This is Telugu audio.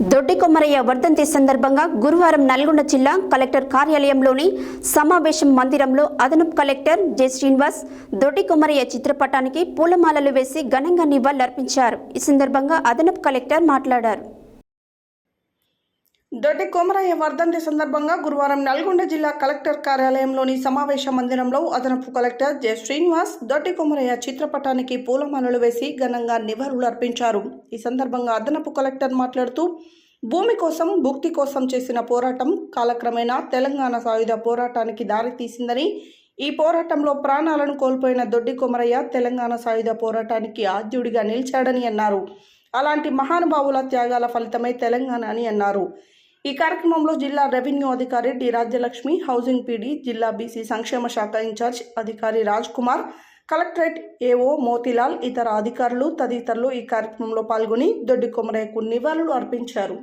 దొడ్డి కొమ్మరయ్య వర్ధంతి సందర్భంగా గురువారం నల్గొండ జిల్లా కలెక్టర్ కార్యాలయంలోని సమావేశం మందిరంలో అదనపు కలెక్టర్ జె శ్రీనివాస్ దొడ్డి కొమరయ్య చిత్రపటానికి పూలమాలలు వేసి ఘనంగా నివాళులర్పించారు. ఈ సందర్భంగా అదనపు కలెక్టర్ మాట్లాడారు. దొడ్డి కొమరయ్య వర్ధంతి సందర్భంగా గురువారం నల్గొండ జిల్లా కలెక్టర్ కార్యాలయంలోని సమావేశ మందిరంలో అదనపు కలెక్టర్ జె. శ్రీనివాస్ దొడ్డి కొమరయ్య చిత్రపటానికి పూలమాలలు వేసి ఘనంగా నివాళులు అర్పించారు ఈ సందర్భంగా అదనపు కలెక్టర్ మాట్లాడుతూ భూమి కోసం భుక్తి కోసం చేసిన పోరాటం కాలక్రమేణా తెలంగాణ సాయుధ పోరాటానికి దారితీసిందని ఈ పోరాటంలో ప్రాణాలను కోల్పోయిన దొడ్డి కొమరయ్య తెలంగాణ సాయుధ పోరాటానికి ఆద్యుడిగా నిలిచాడని అన్నారు. అలాంటి మహానుభావుల త్యాగాల ఫలితమే తెలంగాణ అని అన్నారు. ఈ కార్యక్రమంలో జిల్లా రెవెన్యూ అధికారి డి రాజ్యలక్ష్మి హౌసింగ్ పీడీ జిల్లా బీసీ సంక్షేమ శాఖ ఇన్ఛార్జ్ అధికారి రాజ్ కుమార్ కలెక్టరేట్ ఏఓ మోతిలాల్ ఇతర అధికారులు తదితరులు ఈ కార్యక్రమంలో పాల్గొని దొడ్డి కొమరయ్యకు నివాళులు అర్పించారు.